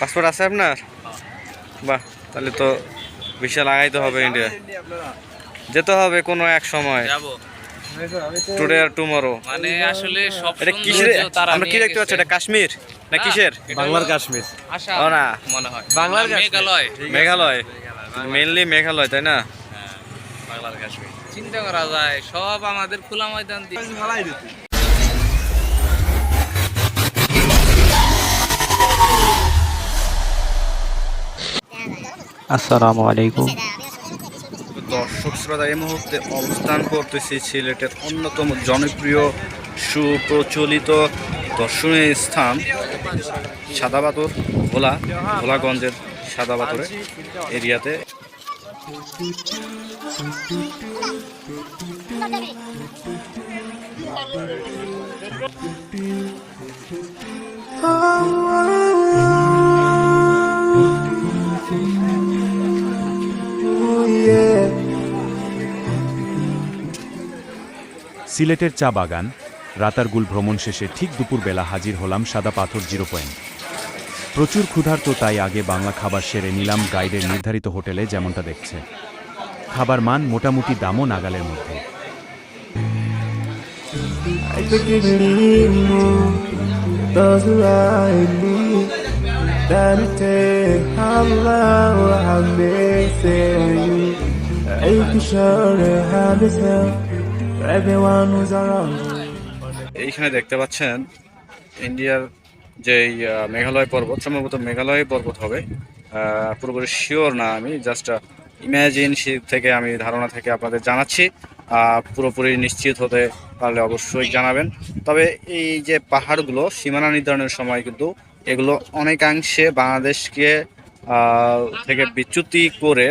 Passport আছে আপনার? বাহ তাহলে তো ভিসা লাগাইতে হবে ইন্ডিয়া যেতে হবে কোনো এক সময়। টুডে আর টুমরো মানে আসলে সব এটা কিসের? আমরা কি দেখতে পাচ্ছি? এটা কাশ্মীর না কিসের? বাংলার কাশ্মীর। ও না। মনে হয়। বাংলার মেঘালয়। মেঘালয়। মেনলি মেঘালয় তাই না? বাংলার কাশ্মীর। চিন্তা করা যায় সব আমাদের খোলা ময়দান দিয়ে। আসসালামু আলাইকুম। দর্শক শ্রোতা এই মুহূর্তে অবস্থান করতেছি সিলেটের অন্যতম জনপ্রিয় সুপ্রচলিত দর্শনীয় স্থান সাদাবাতর ভোলা ভোলাগঞ্জের সাদাবাতরে এরিয়াতে। সিলেটের চা বাগান, রাতারগুল ভ্রমণ শেষে ঠিক দুপুরবেলা হাজির হলাম সাদা পাথর জিরো পয়েন্ট। প্রচুর ক্ষুধার্ত তাই আগে বাংলা খাবার সেরে নিলাম গাইডের নির্ধারিত হোটেলে যেমনটা দেখছে। খাবার মান মোটামুটি দামও নাগালের মধ্যে। You. এইখানে দেখতে পাচ্ছেন ইন্ডিয়ার যে মেঘালয় পর্বত, সম্ভবত মেঘালয় পর্বত হবে। পুরোপুরি শিওর না আমি জাস্ট ইমাজিন থেকে আমি, ধারণা থেকে আপনাদের জানাচ্ছি। পুরোপুরি নিশ্চিত হতে পারলে অবশ্যই জানাবেন। তবে এই যে পাহাড়গুলো, সীমানা নির্ধারণের সময় কিন্তু এগুলো অনেকাংশে বাংলাদেশকে থেকে বিচ্যুতি করে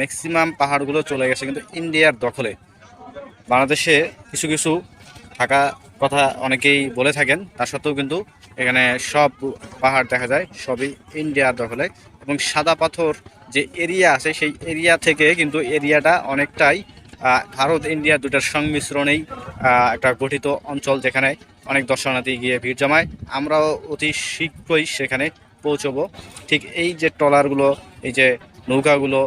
ম্যাক্সিমাম পাহাড়গুলো চলে গেছে কিন্তু ইন্ডিয়ার দখলে। বাংলাদেশে কিছু কিছু থাকা কথা অনেকেই বলে থাকেন, তা সত্ত্বেও কিন্তু এখানে সব পাহাড় দেখা যায়, সবই ইন্ডিয়ার দখলে। এবং সাদা পাথর যে এরিয়া আছে, সেই এরিয়া থেকে কিন্তু এরিয়াটা অনেকটাই ভারত, ইন্ডিয়া দুটার সংমিশ্রণেই একটা গঠিত অঞ্চল যেখানে অনেক দর্শনার্থী গিয়ে ভিড় জমায়। আমরাও অতি শীঘ্রই সেখানে পৌঁছবো। ঠিক এই যে ট্রলারগুলো, এই যে নৌকাগুলো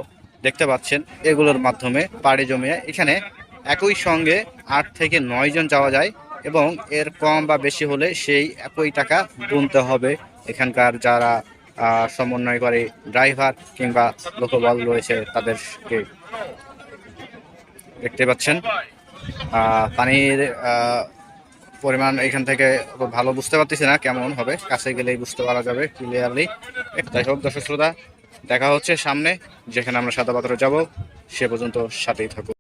দেখতে পাচ্ছেন, এগুলোর মাধ্যমে পাড়ে জমিয়ে এখানে একই সঙ্গে আট থেকে নয় জন যাওয়া যায় এবং এর কম বা বেশি হলে সেই একই টাকা গুনতে হবে। এখানকার যারা সমন্বয় করে ড্রাইভার কিংবা লোকবল রয়েছে তাদেরকে দেখতে পাচ্ছেন। পানির পরিমাণ এখান থেকে ভালো বুঝতে পারতেছি না কেমন হবে। কাছে গেলেই বুঝতে পারা যাবে ক্লিয়ারলি যাই হোক দর্শক শ্রোতা, দেখা হচ্ছে সামনে, যেখানে আমরা সাদা পাথরে যাব, সে পর্যন্ত সাথেই থাকুন।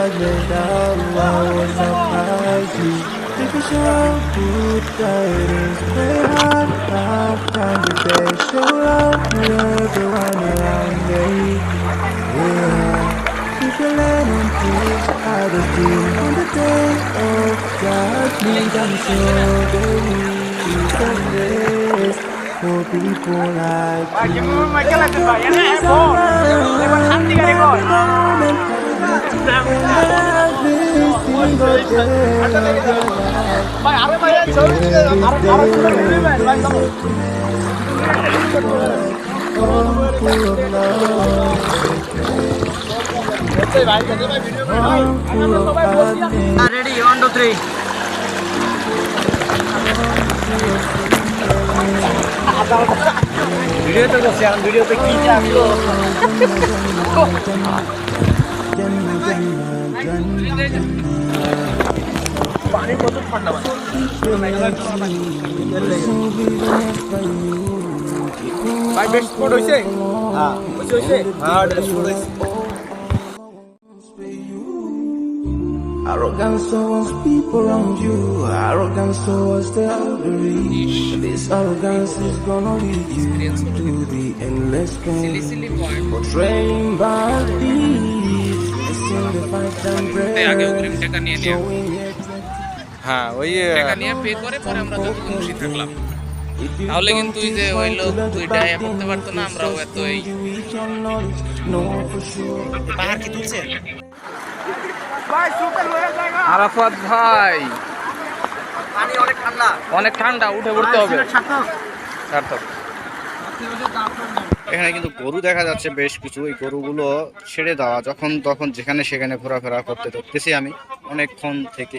الله وصحاتي Division good tidings They had half time to take Show love to everyone around me Yeah People and peace are the team On the day of judgment I'm sure they will confess For people like me Wah, jemur macam lah tu bayar lah, eh, boh Lewat hati kali ready one two three ভিডিওতে করছি এখন ভিডিওতে কি যে আসলো পানি প্রচুর ঠান্ডা ভাই বেশ স্পট হয়েছে হ্যাঁ হয়েছে হ্যাঁ স্পট হয়েছে Arrogance towards people around you, arrogance towards the elderly. This arrogance is gonna lead you to the endless pain. Portraying bad deeds, missing the fight and নিও showing. হ্যাঁ ওই টাকা নিয়ে পে করে পরে আমরা যতক্ষণ খুশি থাকলাম। তাহলে কিন্তু ওই যে ওই লোক দুইটা ইয়ে করতে পারতো না আমরাও এত এই আরাফাত ভাই। পানি অনেক ঠান্ডা। অনেক ঠান্ডা উঠে পড়তে হবে। সার্থক এখানে কিন্তু গরু দেখা যাচ্ছে বেশ কিছু। এই গরুগুলো ছেড়ে দেওয়া যখন তখন যেখানে সেখানে ঘোরাফেরা করতে দেখতেছি আমি। অনেকক্ষণ থেকে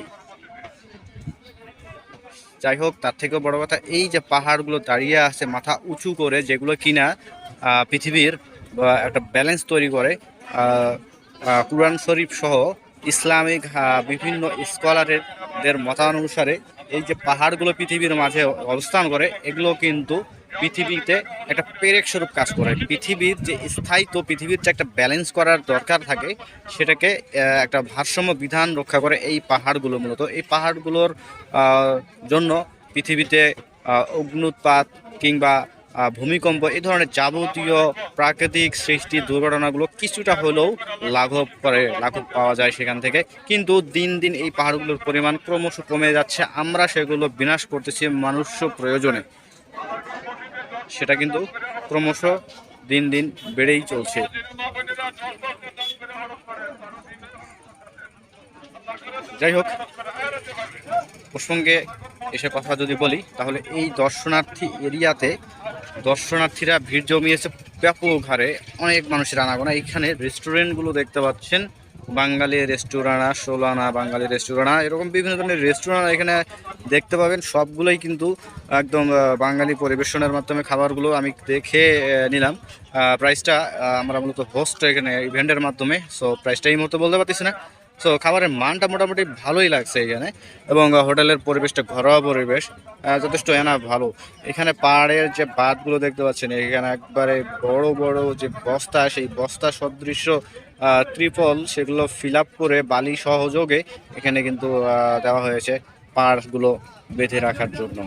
যাই হোক, তার থেকেও বড় কথা, এই যে পাহাড়গুলো দাঁড়িয়ে আছে মাথা উঁচু করে, যেগুলো কিনা পৃথিবীর একটা ব্যালেন্স তৈরি করে কুরআন শরীফ সহ ইসলামিক বিভিন্ন স্কলারের দের মতানুসারে এই যে পাহাড়গুলো পৃথিবীর মাঝে অবস্থান করে, এগুলো কিন্তু পৃথিবীতে একটা পেরেক স্বরূপ কাজ করে। পৃথিবীর যে স্থায়িত্ব, পৃথিবীর যে একটা ব্যালেন্স করার দরকার থাকে, সেটাকে একটা ভারসাম্য বিধান রক্ষা করে এই পাহাড়গুলো মূলত। এই পাহাড়গুলোর জন্য পৃথিবীতে অগ্নুৎপাত কিংবা ভূমিকম্প, এই ধরনের যাবতীয় প্রাকৃতিক সৃষ্টি দুর্ঘটনাগুলো কিছুটা হলেও লাঘব করে, লাঘব পাওয়া যায় সেখান থেকে। কিন্তু দিন দিন এই পাহাড়গুলোর পরিমাণ ক্রমশ কমে যাচ্ছে। আমরা সেগুলো বিনাশ করতেছি মানুষ প্রয়োজনে। সেটা কিন্তু ক্রমশ দিন দিন বেড়েই চলছে। যাই হোক, প্রসঙ্গে এসে কথা যদি বলি, তাহলে এই দর্শনার্থী এরিয়াতে দর্শনার্থীরা ভিড় জমিয়েছে ব্যাপক হারে। অনেক মানুষের আনাগোনা। এখানে রেস্টুরেন্টগুলো দেখতে পাচ্ছেন। বাঙালি রেস্টুরানা, সোলানা বাঙালি রেস্টুরানা, এরকম বিভিন্ন ধরনের রেস্টুরেন্ট এখানে দেখতে পাবেন। সবগুলোই কিন্তু একদম বাঙালি পরিবেশনের মাধ্যমে খাবারগুলো আমি দেখে নিলাম। প্রাইসটা আমরা মূলত হোস্ট এখানে ইভেন্টের মাধ্যমে সো প্রাইসটা এই মুহূর্তে বলতে পারতেছি না। সো খাবারের মানটা মোটামুটি ভালোই লাগছে এখানে। এবং হোটেলের পরিবেশটা ঘরোয়া পরিবেশ। যথেষ্ট এনা ভালো। এখানে পাহাড়ের যে বাঁধগুলো দেখতে পাচ্ছেন, এখানে একবারে বড় বড় যে বস্তা, সেই বস্তা সদৃশ্য ত্রিপল, সেগুলো ফিল করে বালি সহযোগে এখানে কিন্তু দেওয়া হয়েছে পাহাড়গুলো বেঁধে রাখার জন্য।